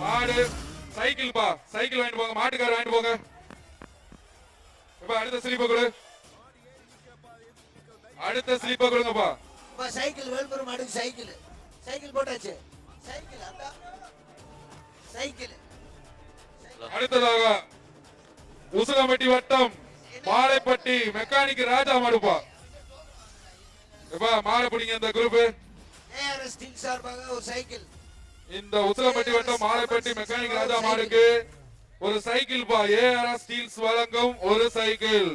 மாடு சைக்கிள் பா சைக்கிள் வாங்கிட்டு போங்க மாட்டுக்கார வாங்கிட்டு போங்க. இப்ப அடுத்த ஸ்லீப்பர் கொடு. அடுத்த ஸ்லீப்பர் கொடுங்கப்பா. அப்பா சைக்கிள் வேல்புரம் மாடுக்கு சைக்கிள். சைக்கிள் போட்டாச்சு. சைக்கிள் அந்த சைக்கிள். அடுத்ததாக உசுகம்பட்டி வட்டம் மாலைப்பட்டி மெக்கானிக் ராஜா மாடுப்பா. எப்பா மாலை பிடிங்க இந்த குரூப் ஏஆர்எஸ் ஸ்டீல் சார்பாக ஒரு சைக்கிள். இந்த உசுகம்பட்டி வட்டம் மாலைப்பட்டி மெக்கானிக் ராஜா மாடுக்கு ஒரு சைக்கிள் பா. ஏஆர்எஸ் ஸ்டீல்ஸ் வழங்கும் ஒரு சைக்கிள்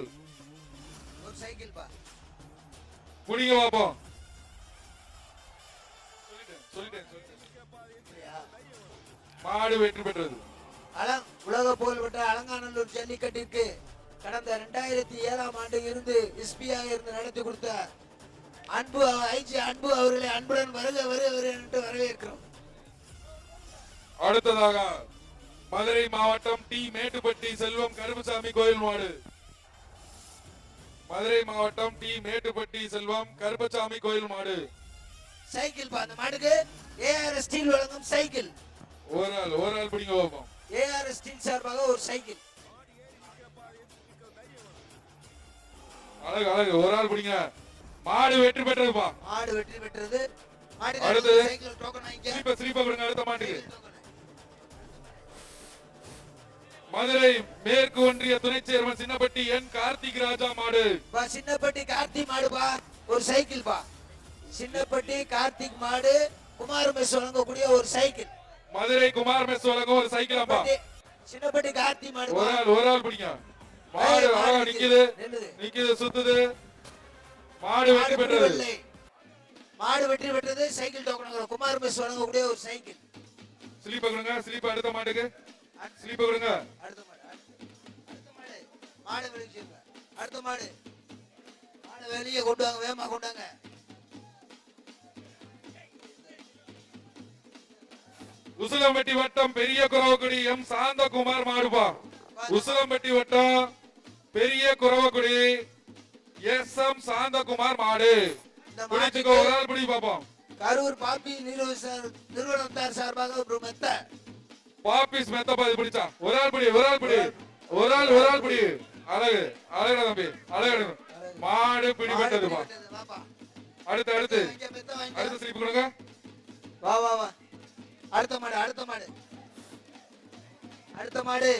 ஒரு சைக்கிள் பா. புடிங்க பாப்போம். மாடு வெற்றி பெற்றது. அலங் உலக புகழ்பெற்ற அலங்காநல்லூர் ஜல்லிக்கட்டிற்கு கடந்த இரண்டாயிரத்தி ஏழாம் ஆண்டு இருந்து எஸ்பியாக இருந்து நடத்தி கொடுத்த அன்பு ஐஜி அன்பு அவர்களை அன்புடன் வருக வருக வருக என்று வரவேற்கிறோம். அடுத்ததாக மதுரை மாவட்டம் டி. மேட்டுப்பட்டி செல்வம் கருப்புசாமி கோயில் மாடு. மதுரை மாவட்டம் டி. மேட்டுப்பட்டி செல்வம் கருப்பசாமி கோயில் மாடு. சைக்கிள் பா அந்த மாடுக்கு ஏஆர்எஸ் ஸ்டீல் வழங்கும் சைக்கிள். ஒரு ஆள் ஒரு ஆள் பிடிங்க பார்ப்போம். ஏஆர்எஸ் ஸ்டீல் சார்பாக ஒரு சைக்கிள். அழகு அழகு ஒரு ஆள் பிடிங்க. மாடு வெற்றி பெற்றதுப்பா மாடு வெற்றி பெற்றது. அடுத்தது? சைக்கிள் டோக்கன் வாங்கிக்க. ஸ்லீப்பர் ஸ்லீப்பர் கொடுங்க அடுத்த மாட்டுக்கு. மதுரை மேற்கு ஒன்றிய துணை சேர்மன் சின்னப்பட்டி என் கார்த்திக் ராஜா மாடு. பா சின்னப்பட்டி கார்த்திக் மாடு பா ஒரு சைக்கிள் பா சின்னப்பட்டி கார்த்திக் மாடு குமார் மெஸ் வழங்கக்கூடிய ஒரு சைக்கிள். மதுரை குமார் மெஸ் வழங்கும் ஒரு சைக்கிளாப்பா சின்னப்பட்டி- சின்னப்பட்டி கார்த்திக் மாடு ஒரு. ஆள் ஒரு ஆள் பிடிங்க. மாடு அழகா நிக்குது. நிக்குது. சுத்துது. மாடு வெற்றி பெற்றது. மாடு வெற்றி பெற்றது. சைக்கிள் டோக்கன் குமார் மெஸ் வழங்கக்கூடிய ஒரு சைக்கிள். ஸ்லீப்ப கொடுங்க ஸ்லீப் அடுத்த மாட்டுக்கு. ஸ்லீப்ப கொடுங்க. அடுத்த மாடு அடுத்த- மாடு. மாடு. வெளிச்சிருங்க அடுத்த மாடு. மாடு வெளியே கொண்டு வாங்க வேகமா கொண்டு வாங்க. உசிலம்பட்டி வட்டம் பெரிய குறவக்குடி எம் சாந்தகுமார் மாடுபா. உசிலம்பட்டி வட்டம் பெரிய குறவக்குடி எஸ் எம் சாந்தகுமார் மாடு. பிடிச்சுக்கோ ஒரு ஆள் பிடி பாப்போம். கரூர் பாப்பி நிறுவன சார்- நிறுவனத்தார் சார்பாக ஒரு மெத்த. பாப்பிஸ் மெத்த பாதி பிடிச்சா. ஒரு ஆள் பிடி ஒரு ஆள் பிடி. ஒரு ஆள் ஒரு ஆள் பிடி. அழகு அழகுடா தம்பி அழகு மாடு பிடிபட்டதுமா. அடுத்து அடுத்து. அடுத்த ஸ்லீப் கொடுங்க. வா வா வா. அடுத்த மாடு அடுத்த மாடு. அடுத்த மாடு.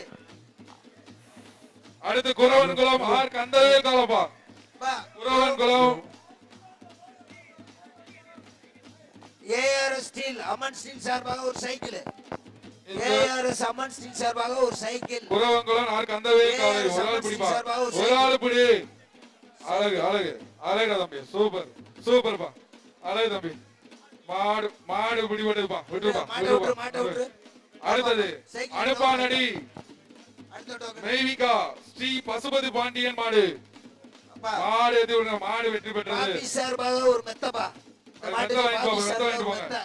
அடுத்து குறவன் குளம் ஆர் கந்தவே காலப்பா. வா. குறவன் குளம் ஏஆர்எஸ் ஸ்டீல் அமன் ஸ்டீல் சார்பாக ஒரு சைக்கிள். ஏஆர்எஸ் அமன் ஸ்டீல் சார்பாக ஒரு சைக்கிள். குறவங்குளம் ஆர் கந்தவே காலை? ஒரு ஆள் பிடிப்பா? ஒரு ஆள் பிடி. அழகு அழகு. அழகுடா தம்பி. சூப்பர். சூப்பர்ப்பா. அழகு தம்பி. மாடு மாடு பிடிபட்டதுப்பா விட்டுருப்பா. விட்டுருப்பா. அடுத்தது அனுப்பானடி. மெய்விகா ஸ்ரீ பசுபதி பாண்டியன் மாடு. மாடு எது மாடு வெற்றி பெற்றது. சார்பாக ஒரு மெத்தப்பா. மெத்த.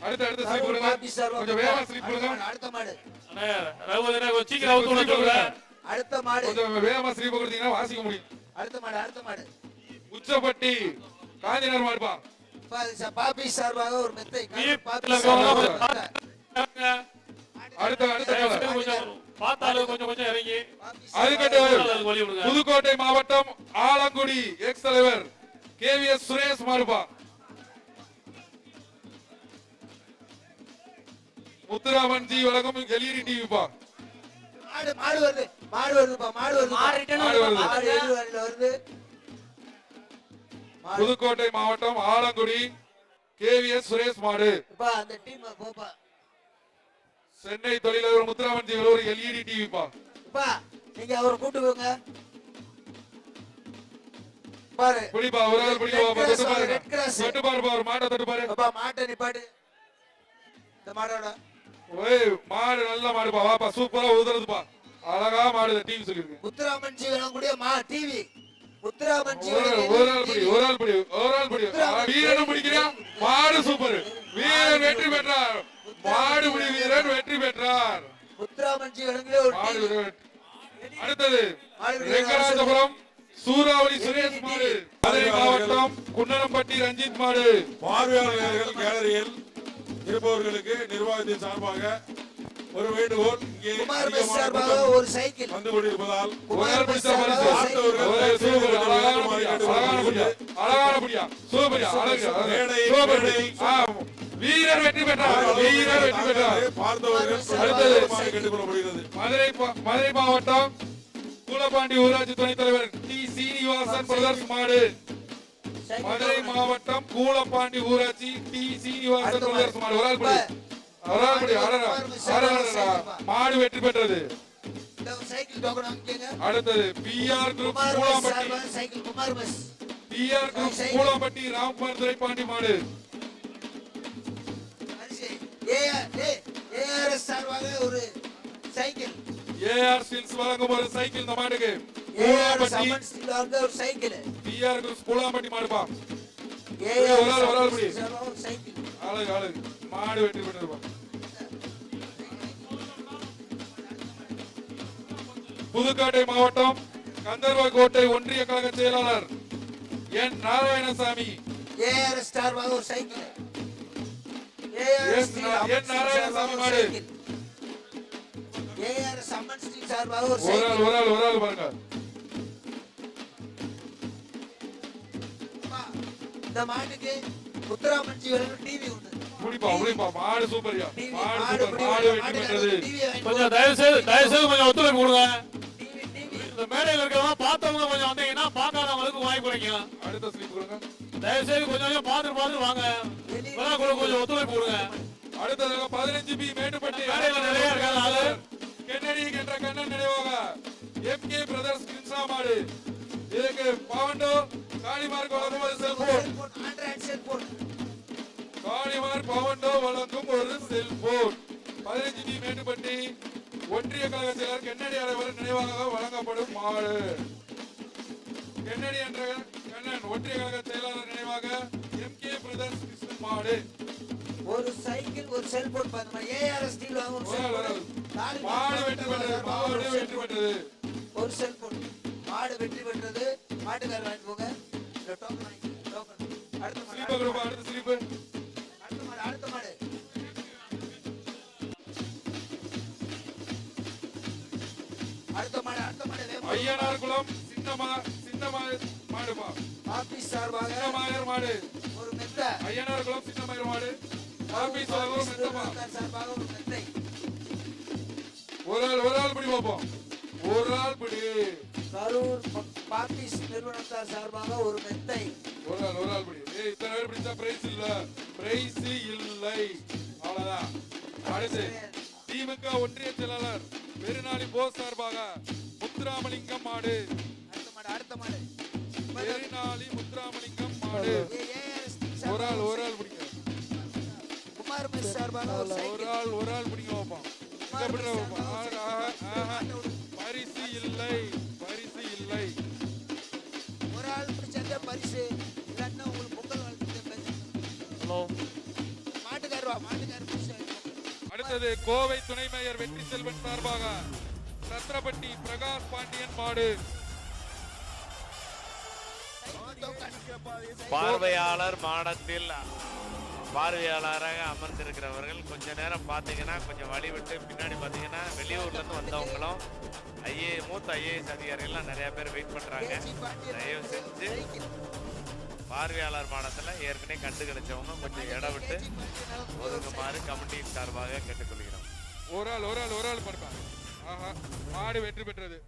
அடுத்து அடுத்து ஸ்லீப் கொடுங்க கொஞ்சம். வேகமா ஸ்லீப் அடுத்த கொடுங்க. மாடு, அடுத்த மாடு. அண்ணே, கொஞ்சம் சீக்கிரம் அவுத்து விட சொல்லுங்க. அடுத்த மாடு. கொஞ்சம் வேகமா ஸ்லீப் கொடுத்தீங்கன்னா வாசிக்க முடியும். அடுத்த மாடு அடுத்த மாடு. உச்சப்பட்டி காந்திநகர் மாடுப்பா. பா- ச- பாப்பி சார்பாக ஒரு மெத்தை. அடுத்த அடுத்த கொஞ்சம் பார்த்தாலும் கொஞ்சம் கொஞ்சம் இறங்கி. அதுக்கட்டு விடுங்க. புதுக்கோட்டை மாவட்டம் ஆலங்குடி எக்ஸ் தலைவர் கேவிஎஸ் சுரேஷ் மாடுபா முத்துராமன் ஜி வழங்கும் எல்இடி டிவிப்பா மாடு மாடு வருது. மாடு வருதுப்பா மாடு வருது மாடு வருது. மாடு வருது. புதுக்கோட்டை மாவட்டம் ஆலங்குடி கேவிஎஸ் சுரேஷ் மாடு. அப்பா அந்த டீம் போப்பா சென்னை தொழிலதிபர் முத்துராமன் ஜி ஒரு எல்இடி டிவிப்பா அப்பா நீங்க அவரை கூட்டு போங்க. பாரு. பிடிப்பா ஒரு ஆள் cross, தொட்டு மாட்டை தொட்டு பாரு. அப்பா மாட்டை நிப்பாட்டு. இந்த மாடோட. ஓய் மாடு நல்ல மாடுப்பா வாப்பா சூப்பரா உதறதுப்பா அழகா மாடு டிவி சொல்லிருக்கேன் முத்துராமன் ஜி வழங்கக்கூடிய மா டிவி முத்துராமன் ஜி ஒரு ஆள், பிடி ஒரு ஆள் பிடி ஒரு ஆள் பிடி. வீரனும் பிடிக்கிறான். மாடு சூப்பர் வீரன் வெற்றி பெற்றார். மாடு பிடி வீரன் வெற்றி பெற்றார். முத்துராமன் ஜி வழங்கக்கூடிய ஒரு மாடு. அடுத்தது ரெங்கராஜபுரம் சூறாவளி சுரேஷ் மாடு. மதுரை மாவட்டம் குன்னரம்பட்டி ரஞ்சித் மாடு. பார்வையாளர்கள் கேலரியில் இருப்பவர்களுக்கு நிர்வாகத்தின் சார்பாக ஒரு வேண்டுகோள் இங்கே சார்பாக ஒரு சைக்கிள். வந்து கொண்டிருப்பதால் வீரர் வெற்றி பெற்றார். வீரர் வெற்றி பெற்றார். பார்த்தவர்கள் அடுத்தது. கேட்டுக்கொள்ளப்படுகிறது. மதுரை மதுரை மாவட்டம் கூலப்பாண்டி ஊராட்சி துணைத் தலைவர் டி சீனிவாசன் பிரதர்ஸ் மாடு. மதுரை மாவட்டம் கூலப்பாண்டி ஊராட்சி டி. சீனிவாசன் மாடு ஒரு ஆள் படி ஒரு ஆள் படி அடடா, மாடு வெற்றி பெற்றது. அடுத்தது PR group Koolampatti. PR group Koolampatti Ramkumar Duraipandi மாடு. ஏஆர் ஏஆர்எஸ் சார்பாக ஒரு சைக்கிள். ஏஆர் ஸ்டீல்ஸ் வழங்கும் ஒரு சைக்கிள் இந்த மாட்டுக்கு ஏஆர்எஸ் கூலாம்பட்டி அம்மன் ஸ்டீல் வாங்க ஒரு சைக்கிள். பிஆர் குரூப் கூலாம்பட்டி மாடுப்பா. ஒரு ஆள், ஒரு ஆள் ஒரு சைக்கிள். அழகு அழகு மாடு வெற்றி பெற்றதுப்பா புதுக்கோட்டை மாவட்டம் கந்தர்வக்கோட்டை ஒன்றிய கழக செயலாளர் என் நாராயணசாமி. ஏஆர்எஸ் சார்பாக ஒரு சைக்கிள். எஸ் என் நாராயணசாமி மாடு. ஏஆர்எஸ் அம்மன் ஸ்டீல் சார்பாக ஒரு சைக்கிள். ஒரு ஆள் ஒரு ஆள் பாருங்க. மாடு மாடு வெற்றி பெற்றது டிவி வாங்கி கொஞ்சம் தயவு செய்து தயவு செய்து கொஞ்சம் ஒத்துழைப்பு கொடுங்க. இந்த மேடையில் இருக்கிறவங்க பார்த்தவங்க கொஞ்சம் வந்தீங்கன்னா பார்க்காதவங்களுக்கு வாய்ப்பு கிடைக்கும் அடுத்த ஸ்லீப் கொடுங்க. தயவு செய்து கொஞ்சம் கொஞ்சம் பார்த்துட்டு பார்த்துட்டு வாங்க. கொஞ்சம் ஒத்துழைப்பு கொடுங்க. அடுத்ததாக பதினஞ்சு பி மேட்டுப்பட்டி மேடையில நிறைய இருக்காது ஆளு. கென்னடி என்ற கண்ணன் நினைவாக எம் கே பிரதர்ஸ் கின்சா மாடு. இதுக்கு பவண்டோ காளிமார்க் வழங்கும் ஒரு செல்போன். செல்போன் காளிமார் பவண்டோ வழங்கும் ஒரு செல்போன். பதினஞ்சு பி மேட்டுப்பட்டி ஒன்றிய கழக செயலர் கென்னடி அனைவர் நினைவாக வழங்கப்படும் மாடு. கென்னடி என்ற கண்ணன் ஒன்றிய கழக செயலாளர் நினைவாக எம் கே பிரதர்ஸ் கிருஷ்ணன் மாடு. ஒரு சைக்கிள் ஒரு செல்போன் ஏஆர்எஸ் ஸ்டீல் வாங்க ஒரு ஒரு ஆள், ஒரு செல்போன். ஆள். தாலி மாடு வெற்றி பெற்றது மாடு வெற்றி பெற்றது. ஒரு செல்போன். மாடு வெற்றி பெற்றது. மாட்டுக்காரர் வாங்கி போங்க. ஸ்லீப்பர் குரூப் அடுத்த ஸ்லீப்பு அடுத்த மாடு அடுத்த மாடு அடுத்த மாடு அடுத்த மாடு ஐயனார் குளம் சின்னமா சின்னமா மாடுமா? ஆபீஸ் சார்பாக சின்னமாயர் மாடு. ஒரு மெத்த ஐயனார் குளம் சின்னமாயர் மாடு. ஆபீஸ் சார்பாக மெத்தப்பா நிறுவனத்தார் சார்பாக ஒரு மெத்தை ஒரு ஆள் ஒரு ஆள் பிடி பார்ப்போம். ஒரு ஆள் பிடி. கரூர் பாப்பீஸ் நிறுவனத்தார் சார்பாக ஒரு மெத்தை. ஒரு ஆள் ஒரு ஆள் பிடி. ஏய் இத்தனை பேர் பிடிச்சா பிரைஸ் இல்ல. பிரைஸ் இல்லை. அவ்வளவுதான். அடுத்து திமுக ஒன்றிய செயலாளர் பெருநாளி போஸ் சார்பாக முத்துராமலிங்கம் மாடு. அடுத்த மாடு அடுத்த மாடு. பெருநாளி முத்துராமலிங்கம் மாடு. ஒரு ஆள் ஒரு ஆள் பிடிங்க. குமார் மெஸ் சார்பாக ஒரு ஆள் ஒரு ஆள் பிடிங்க வைப்போம் இங்க பிடி வைப்போம் ஆஹா, ஆஹா, ஆஹா. பரிசு இல்லை. பரிசு. இல்லைன்னா உங்களுக்கு பொங்கல் வாழ்த்து ஹலோ. மாட்டுக்காரர் வா மாட்டுக்காரர் பிடிச்சா அடுத்தது கோவை துணை மேயர் வெற்றி செல்வன் சார்பாக சத்திரப்பட்டி பிரகாஷ் பாண்டியன் மாடு. பார்வையாளர் மாடத்தில் பார்வையாளராக அமர்ந்திருக்கிறவர்கள் கொஞ்ச நேரம் பார்த்தீங்கன்னா கொஞ்சம் வழி விட்டு பின்னாடி பார்த்தீங்கன்னா வெளியூர்லேருந்து வந்தவங்களும் ஐஏ மூத்த ஐஏஎஸ் அதிகாரிகள்லாம் நிறையா பேர் வெயிட் பண்ணுறாங்க தயவு செஞ்சு பார்வையாளர் மாடத்தில் ஏற்கனவே கண்டு கிடைச்சவங்க கொஞ்சம் இடம் விட்டு ஒதுங்குமாறு கமிட்டியின் சார்பாக கேட்டுக்கொள்கிறோம். ஒரு ஆள் ஒரு ஆள் ஒரு ஆள் படுப்பா. ஆஹா மாடு வெற்றி பெற்றது.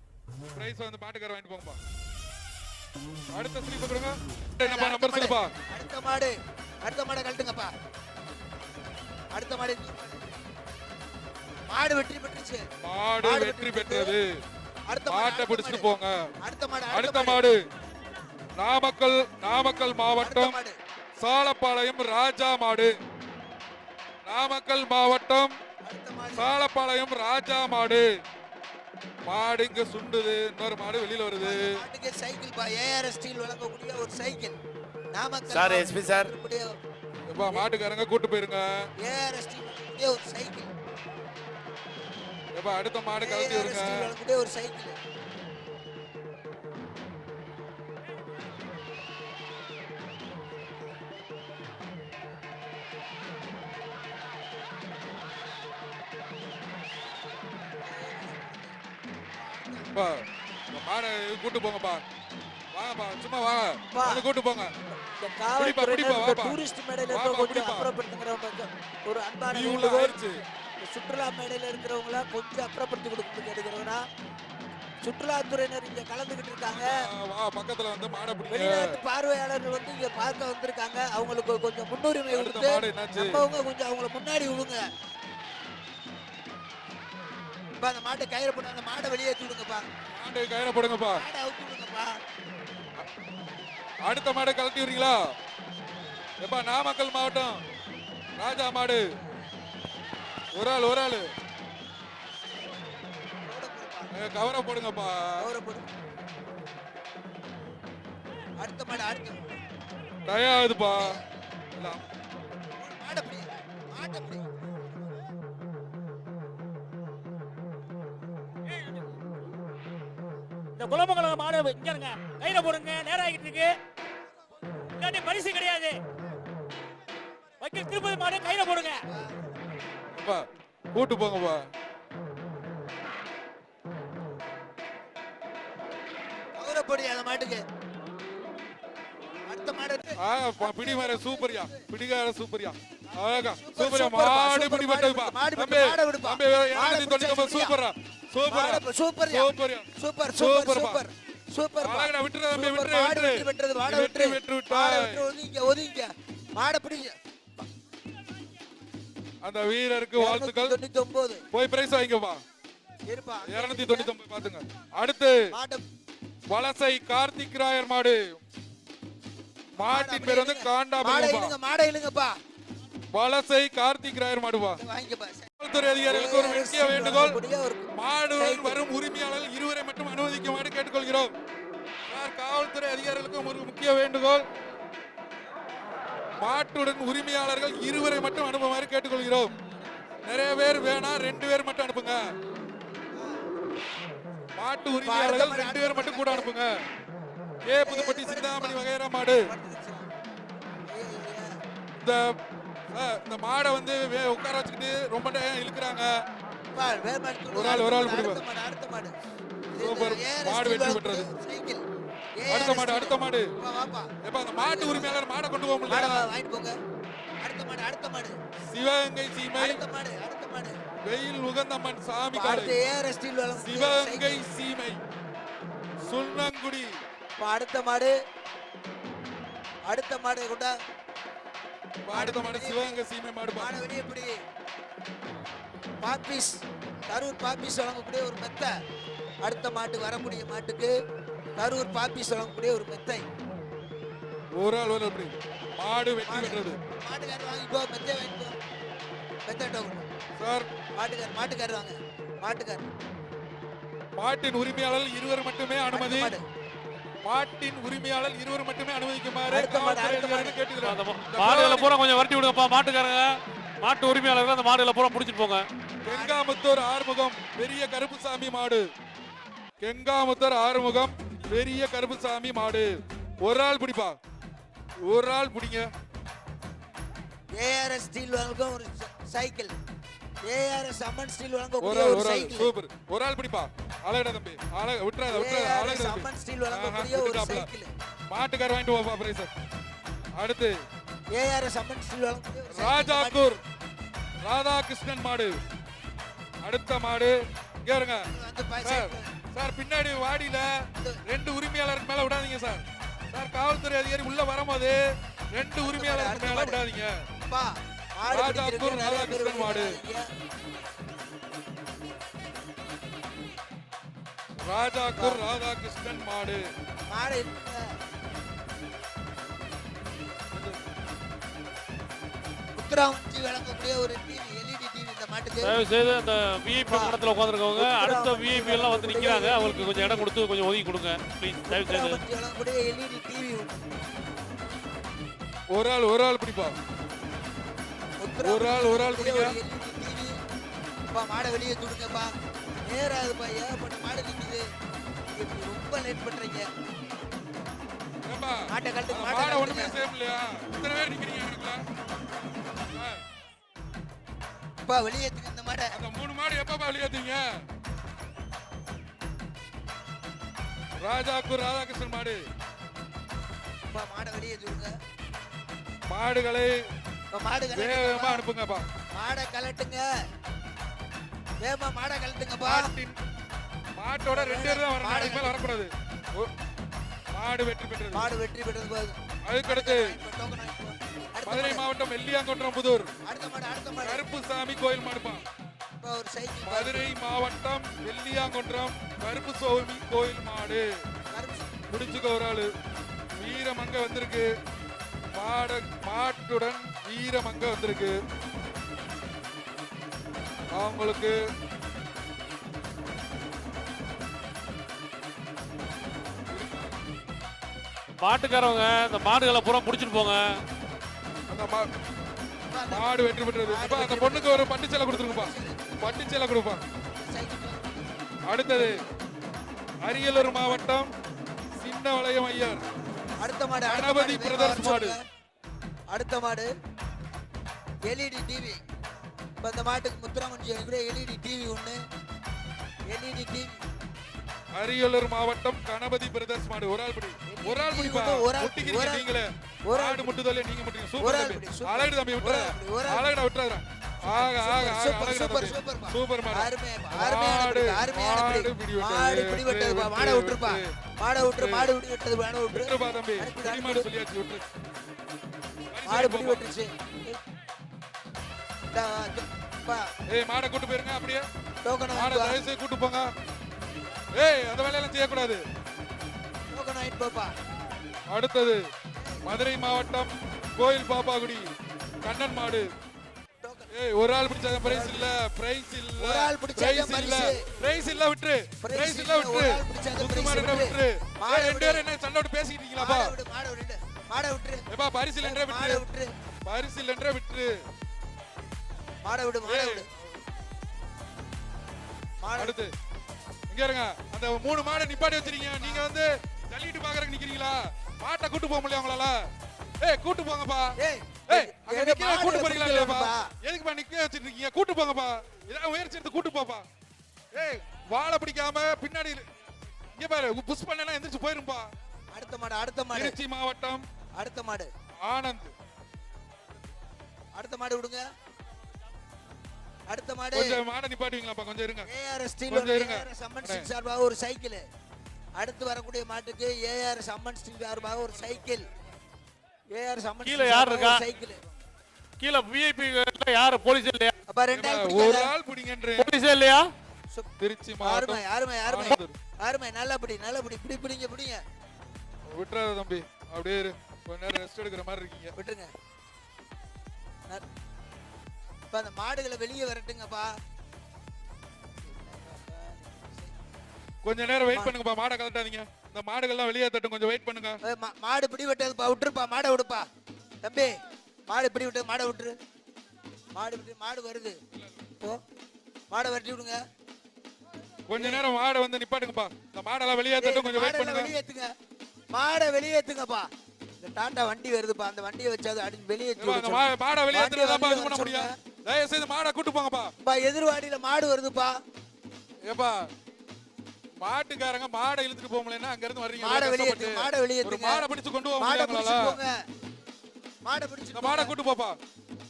பிரைஸ் வந்து பாட்டுக்கார வாங்கிட்டு போங்கப்பா. அடுத்த ஸ்லீப் கொடுங்க. என்னப்பா நம்பர் சொல்லுப்பா. அடுத்த மாடு அடுத்த மாடை கழட்டுங்கப்பா. அடுத்த மாடு. மாடு வெற்றி பெற்றுச்சு. மாடு வெற்றி பெற்றது. அடுத்த மாடு, மாட்டை பிடிச்சிட்டு. போங்க. அடுத்த மாடு அடுத்த மாடு. நாமக்கல் நாமக்கல் மாவட்டம் சாலப்பாளையம் ராஜா மாடு. நாமக்கல் மாவட்டம் சாலப்பாளையம் ராஜா மாடு. மாடு இங்க சுண்டுது இன்னொரு மாடு வெளியில வருது. மாட்டுக்கு சைக்கிள் பா ஏஆர்எஸ் ஸ்டீல் வழங்கக்கூடிய ஒரு cycle. Namakkal sir, SP sir. எப்பா மாட்டுக்காரங்க கூட்டு போயிருங்க. ஏஆர்எஸ் ஸ்டீல் ஒரு சைக்கிள். எப்பா அடுத்த மாடு கலந்து வருங்க ஒரு சைக்கிள். மாடை கூட்டு போங்கப்பா. வாங்கப்பா சும்மா வாங்க. வா. வந்து கூட்டு போங்க. டூரிஸ்ட் மேடையில கொஞ்சம். அப்புறப்படுத்துங்கிறவங்க ஒரு அன்பான சுற்றுலா மேடையில இருக்கிறவங்கள கொஞ்சம் அப்புறப்படுத்தி கொடுக்கணும் கேட்டுக்கிறோம்னா சுற்றுலாத்துறையினர் இங்க கலந்துகிட்டு இருக்காங்க. பக்கத்துல வந்து மாடை வெளிநாட்டு பார்வையாளர்கள் வந்து இங்க பார்க்க வந்திருக்காங்க. அவங்களுக்கு கொஞ்சம் முன்னுரிமை கொடுத்து நம்மவங்க கொஞ்சம் அவங்கள முன்னாடி விடுங்க. இப்ப அந்த மாட்டை கயிறு போட்டு அந்த மாடை வெளியேற்றி விடுங்கப்பா மாடு கயிறை போடுங்கப்பா. மாடை அவுத்து விடுங்கப்பா அடுத்த மாடு கலட்டி வரீங்களா எப்பா நாமக்கல் மாவட்டம் ராஜா மாடு. ஒரு ஆள் ஒரு ஆள். கவரை போடுங்கப்பா. கயிறை போடு. அடுத்த மாடு அடுத்த டயம் ஆகுதுப்பா இல்ல, மாடை பிடி மாட்டை குலமங்கலம் மாடு இங்க இருங்க கையில போடுங்க நேரம் ஆகிட்டு இருக்கு. இல்லாட்டி பரிசு கிடையாது. வக்கீல் திருப்பதி மாடு கையில போடுங்க. எப்பா கூட்டு போங்கப்பா. போடு அந்த மாட்டுக்கு. அடுத்த மாடு இருக்கு. ஆ பிடி மாற சூப்பர்யா. பிடிகார சூப்பர்யா. அழகா. சூப்பர்யா. மாடு சூப்பர், பிடி மாடு பட்டதுப்பா விடு, மாடு தம்பி மாடை விடுப்பா. மாடை தொண்ணூத்தி சூப்பரா. சூப்பரா சூப்பர். சூப்பர் சூப்பர்ப்பா. Super super. அழகுடா, விட்டுரு தம்பி, சூப்பர். விட்டுரு. வெற்றி பெற்றது மாடை வெற்றி விட்டு. மாடை விட்டு ஒதுங்க ஒதுங்க. மாடை பிடிங்க. அந்த வீரருக்கு வாழ்த்துக்கள். தொண்ணூத்தி ஒன்பது போய் பிரைஸ் வாங்கிக்கப்பா இருப்பா. இருநூத்தி தொண்ணூத்தி ஒன்பது பாத்துங்க. அடுத்து வலசை கார்த்திக் ராயர் மாடு. மாட்டின் பேர் வந்து காண்டா மாடை. இழுங்க மாடை இழுங்கப்பா. வலசை கார்த்திக் ராயர் மாடுவா இதை வாங்கிக்கப்பா காவல்துறை அதிகாரிகளுக்கு ஒரு முக்கிய வேண்டுகோள். மாடுடன் வரும் உரிமையாளர்கள் இருவரை மட்டும் அனுமதிக்குமாறு கேட்டுக்கொள்கிறோம். காவல்துறை அதிகாரிகளுக்கும் ஒரு முக்கிய வேண்டுகோள். மாட்டுடன் உரிமையாளர்கள் இருவரை மட்டும் அனுப்புமாறு கேட்டுக்கொள்கிறோம். நிறைய பேர் வேணா ரெண்டு பேர் மட்டும் அனுப்புங்க. மாட்டு உரிமையாளர்கள் ரெண்டு பேர் மட்டும் கூட அனுப்புங்க. ஏ புதுப்பட்டி சிந்தாமணி வகைரா மாடு. இந்த இந்த மாடை வந்து உட்கார வச்சுக்கிட்டு ரொம்ப நேரம் இழுக்கிறாங்க. ஒரு ஆள், ஒரு ஆள் அடுத்த. மாடு, மாடு. வெற்றி பெற்றது. அடுத்த மாடு அடுத்த மாடு. எப்ப அந்த மாட்டு உரிமையாளர் மாடை கொண்டு போக மாடை முடியல வாங்கிட்டு போங்க. அடுத்த மாடு அடுத்த மாடு. சிவகங்கை சீமை. அடுத்த மாடு அடுத்த மாடு. வெயில் உகந்தம்மன் சாமி அடுத்த ஸ்டீல் வழங்கும் சிவகங்கை சீமை. சுண்ணங்குடி. அடுத்த மாடு. அடுத்த மாடு கொண்டா. அடுத்த மாடு சிவகங்கை சீமை மாடு பா. மாடு வெளியே பிடி பாப்பீஸ் கரூர் பாப்பீஸ் வழங்கக்கூடிய ஒரு மெத்தை அடுத்த மாட்டுக்கு வரக்கூடிய மாட்டுக்கு கரூர் பாப்பீஸ் வழங்கக்கூடிய ஒரு மெத்தை. ஒரு ஆள் அப்படி மாடு வெற்றி பெற்றது. மாட்டுக்காரர் வாங்கிக்கோ மெத்தை டோக்கன் சார். மாட்டுக்கார் மாட்டுக்காரர் வாங்க. மாட்டுக்கார் மாட்டின் உரிமையாளர் இருவர் மட்டுமே அனுமதி. மாட்டின் உரிமையாளர் இருவர் மட்டுமே அனுமதிக்குமாறு மாடுகளை பூரா கொஞ்சம் வரட்டி விடுங்கப்பா. மாட்டுக்காரங்க மாட்டு உரிமையாளர்கள் அந்த மாடுகளை பூரா பிடிச்சிட்டு போங்க. கெங்காமுத்தூர் ஆறுமுகம் பெரிய கருப்புசாமி மாடு. கெங்காமுத்தூர் ஆறுமுகம் பெரிய கருப்புசாமி மாடு. ஒரு ஆள் பிடிப்பா. ஒரு ஆள் பிடிங்க. ஏஆர்எஸ் ஸ்டீல் வழங்கும் ஒரு ச- சைக்கிள். ஏஆர்எஸ் அம்மன் ஸ்டீல் வழங்கக்கூடிய ஒரு சைக்கிள் சூப்பர். ஒரு ஆள் பிடிப்பா. அழகடா தம்பி. அழக விட்டுறாத விட்டுறாத அழகடா தம்பி. அம்மன் ஸ்டீல் வழங்கக்கூடிய ஒரு. சைக்கிள் மாட்டுக்கார வாங்கிட்டு போப்பா பிரைஸ் அடுத்து. ஏஆர்எஸ் அம்மன் ஸ்டீல் வழங்கக்கூடிய. ராஜாக்கூர் ராதாகிருஷ்ணன் மாடு. அடுத்த மாடு. இங்க இருங்க. சார் பின்னாடி வாடியில ரெண்டு உரிமையாளருக்கு மேல விடாதீங்க சார். சார் காவல்துறை அதிகாரி உள்ள வரும்போது ரெண்டு உரிமையாளருக்கு மேல விடாதீங்க. பேர் ராதாகிருஷ்ணன் மாடு. ராஜாக்கூர் ராதாகிருஷ்ணன் மாடு. மாடு. உத்தராவஞ்சி வழங்கக்கூடிய ஒரு டிவி எல்இடி டிவி இந்த மாட்டுக்கு தயவு செய்து அந்த விஐபி இடத்துல உட்காந்துருக்கவங்க அடுத்த விஐபி எல்லாம் வந்து நிக்கிறாங்க. அவங்களுக்கு கொஞ்சம் இடம் கொடுத்து கொஞ்சம் ஒதுக்கி கொடுங்க. ப்ளீஸ் தயவு செய்து உத்தரவாதம் வழங்கக்கூடிய எல்இடி டிவி ஒரு ஆள் ஒரு ஆள் பிடிப்பா ஒரு ஆள், ஒரு ஆள் பிடிங்க. அப்பா மாடை வெளியே துடுங்கப்பா. நேராதுப்பா ஏகப்பட்ட மாடு இப்படி ரொம்ப லேட் பண்றீங்க. மாட்டை அந்த மாட்டை மாடை ஒண்ணுமே. சேம் இல்லையா இத்தனை பேர் நிக்கிறீங்க ஆ, அப்பா வெளியேத்துங்க இந்த மாடை. அந்த மூணு மாடு எப்பப்பா வெளியேத்தீங்க ராஜாக்கூர் ராதாகிருஷ்ணன் மாடு. அப்பா மாடை வெளியே துடுங்க. மாடுகளை மாடு வேகமா அனுப்புங்கப்பா. மாடை கலட்டுங்க. வேகமா மாடை கலட்டுங்கப்பா மாட்டோட ரெண்டு பேர் தான் மாடு மேல வரக்கூடாது. மாடு வெற்றி பெற்றது. மாடு வெற்றி பெற்றது போதும் அதுக்கடுத்து மதுரை. மாவட்டம் வெள்ளியாங்கொன்றம் புதூர். அடுத்த மாடு அடுத்த மாடு. கருப்புசாமி கோயில் மாடுப்பா. இப்ப ஒரு சைக்கிள் மதுரை மாவட்டம் வெள்ளியாங்கொன்றம் கருப்பு சுவாமி கோயில் மாடு. முடிச்சுக்க ஒரு ஆளு. வீரமங்க வந்திருக்கு. மாட மாட்டுடன் வீரமங்க வந்திருக்கு. அவங்களுக்கு மாட்டுக்காரவங்க இந்த மாடுகளை பூரா முடிச்சிட்டு போங்க. அந்த மா- மாடு வெற்றி பெற்றது. அப்பா, அந்த பொண்ணுக்கு ஒரு பட்டு சேலை கொடுத்துருங்கப்பா. பட்டு சேலை கொடுப்பா. அடுத்தது அரியலூர் மாவட்டம் சின்ன வளையம் ஐயர். அடுத்த மாடு கணபதி மாடு, பிரதர்ஸ் மாடு. அடுத்த மாடு. LED TV. இப்ப இந்த மாட்டுக்கு முத்துராமன் கூட எல்இடி டிவி ஒண்ணு. LED TV. அரியலூர் மாவட்டம் கணபதி பிரதர்ஸ் மாடு. ஒரு ஆள் பிடி. ஒரு ஆள் ஒரு ஆள். நீங்களே. ஒரு ஆள் மாடு முட்டுதலே நீங்க முட்டிங்க சூப்பர் பிடி, சூப்பர். அழகு தம்பி பிடி, ஆள் அழகுடா விட்டுறாத. ஆக ஆக சூப்பர், சூப்பர், சூப்பர்ப்பா. சூப்பர் மாடு. அருமையா அருமையான பிடி, அருமையான மாடு பிடி. பிடி விட்டது, மாடு பிடி விட்டு, விட்டு, விட்டுருப்பா. விட்டு. மாடை விட்டுரு மாடு பிடி விட்டது மாடை விட்டுரு. தம்பி. பிடி மாடு. சொல்லியாச்சு விட்டுரு. மாடு பிடி. விட்டுருச்சு ஏய் மாடை கூட்டு போயிருங்க அப்படியே. டோக்கன் மாடை வாங்கிட்டு வா. தயவு செய்து கூட்டு போங்க. ஏய் அந்த வேலையெல்லாம் செய்யக்கூடாது. டோக்கன் வாங்கிட்டு போப்பா அடுத்தது மதுரை மாவட்டம் கோயில் பாப்பாகுடி கண்ணன் மாடு. ஏய் ஒரு ஆள் பிடிச்சா பிரைஸ் இல்ல பிரைஸ் இல்ல ஒரு ஆள் பிடிச்சா பிரைஸ் இல்ல. பிரைஸ் இல்ல விட்டுரு. பிரைஸ் இல்ல விட்டுரு. ஒரு ஆள் பிடிச்சா சுத்து பிரைஸ் மாடு விட்டுரு. மாடை ரெண்டு. பேரும் என்ன சண்டை விட்டு பேசிட்டு இருக்கீங்களாப்பா மாடை விடு மாடை விடு மாடை விட்டுரு. ஏப்பா பரிசு இல்லன்ற விட்டுரு. பரிசு இல்லன்ற விட்டுரு. மாடை விடு மாடை விடு. அடுத்து இங்க இருங்க. அந்த மூணு மாடை நிப்பாட்டி வச்சிருக்கீங்க. நீங்க வந்து தள்ளிட்டு பாக்குறதுக்கு நிக்கிறீங்களா? மாட்டை கூட்டு போக முடியல உங்களால? ஏய் கூட்டு போங்கப்பா. ஏய் ஏய் அங்க கூட்டு போறீங்களா பிடிக்கலப்பா. எதுக்குப்பா நிக்க வச்சிட்டு இருக்கீங்க கூட்டு போங்கப்பா. இதான் முயற்சி எடுத்து கூட்டு போப்பா. ஏய் வாழை பிடிக்காம பின்னாடி. இங்க பாரு புஷ் பண்ணனா எந்திரிச்சு போயிரும்பா. அடுத்த மாடு அடுத்த மாடு. திருச்சி மாவட்டம் அடுத்த மாடு. ஆனந்த். அடுத்த மாடு விடுங்க. அடுத்த மாடு. கொஞ்சம் மாடை நிப்பாட்டுவீங்களாப்பா கொஞ்சம் இருங்க. ஏஆர்எஸ் ஸ்டீல் கொஞ்சம் இருங்க. அம்மன் ஸ்டீல் சார்பாக ஒரு சைக்கிள். அடுத்து வரக்கூடிய மாட்டுக்கு ஏஆர்எஸ் அம்மன் ஸ்டீல் சார்பாக ஒரு சைக்கிள். ஏஆர்எஸ் அம்மன் கீழே யார் இருக்கா? சைக்கிள். கீழே விஐபி யாரு? போலீஸ் இல்லையா? அப்ப ரெண்டாயிரம் ஒரு? ஆள் பிடிங்கன்ற போலீஸே இல்லையா. திருச்சி மாவட்டம் அருமை ஆனந்தூர். அருமை நல்லா பிடி நல்லா பிடி பிடி பிடிங்க பிடிங்க. விட்டுறாத தம்பி. அப்படியே கொஞ்ச நேரம் ரெஸ்ட் எடுக்கிற மாதிரி இருக்கீங்க. விட்டுருங்க. இப்ப அந்த மாடுகளை வெளியே வரட்டுங்கப்பா. கொஞ்ச நேரம் வெயிட் பண்ணுங்கப்பா மாடை கலட்டாதீங்க. இந்த மாடுகள்லாம் வெளியே தட்டும் கொஞ்சம் வெயிட் பண்ணுங்க. மாடு பிடி விட்டதுப்பா விட்டுருப்பா மாடை விடுப்பா. தம்பி மாடு பிடி விட்டு மாடை விட்டுரு. மாடு விட்டு மாடு வருது. போ. மாடை விரட்டி விடுங்க. கொஞ்ச நேரம் மாடை வந்து நிப்பாட்டுங்கப்பா. இந்த மாடெல்லாம் வெளியே தட்டும் கொஞ்சம் வெயிட் பண்ணுங்க. வெளியேத்துங்க மாடை வெளியேத்துங்கப்பா இந்த டாட்டா வண்டி வருதுப்பா அந்த வண்டியை வச்சு அதை அடி வெளியேற்றி ஏப்பா, அந்த மா- மாடை வெளியே வெளியே பண்ண வர முடியும். தயவு செய்து மாடை கூட்டு போங்கப்பா. பா எதிர்வாடியில மாடு வருதுப்பா. ஏப்பா மாட்டுக்காரங்க மாடை இழுத்துட்டு போக முடியலன்னா அங்க இருந்து வர்றீங்க. மாடை வெளியேத்துங்க கஷ்டப்பட்டு. மாடை வெளியேத்துங்க. மாடை பிடிச்சு கொண்டு போக மாடை பிடிச்சு போங்க. மாடை பிடிச்சு மாடை கூட்டு போப்பா.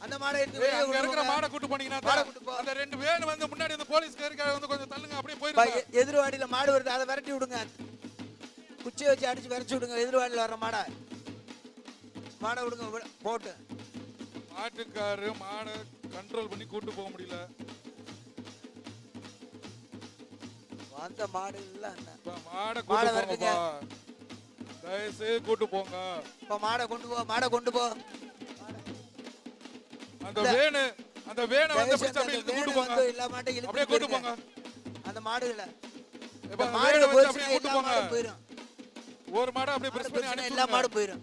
அந்த மாடை எடுத்து வெளியே அங்க இருக்கிற. மாடை கூட்டு போனீங்கன்னா மாடை தான் கூட்டு போ. அந்த ரெண்டு பேர் வந்து முன்னாடி அந்த போலீஸ்காரங்க வந்து கொஞ்சம் தள்ளுங்க அப்படியே போயிருங்க. எதிர்வாடியில மாடு வருது அதை விரட்டி விடுங்க. குச்சியை வச்சு அடிச்சு விரட்டி விடுங்க எதிர்வாடியில வர்ற மாடை. மாடை விடுங்க விட- போட்டு. மாட்டுக்காரு மாடை கண்ட்ரோல் பண்ணி கூட்டு போக முடியல. வந்த மாடு இல்ல மாடை மாடை கூட்டு போங்கப்பா. வருதுங்க. தயவு கூட்டு போங்க. இப்ப மாடை கொண்டு போ மாடை கொண்டு போ. அந்த இல்ல. வேனு அந்த வேனை வந்து தயவு அப்படியே கூட்டு போங்க. வந்து எல்லா மாட்டையும் அப்படியே கூட்டு போங்க. அந்த மாடு இல்ல. இப்ப அந்த மாடு வேனை அப்படியே கூட்டு எல்லா போங்க. மாடும் போயிரும். ஒரு மாடு அப்படியே மாடு பிரஸ் பண்ணி போச்சுன்னா எல்லா மாடு மாடும் போயிரும்.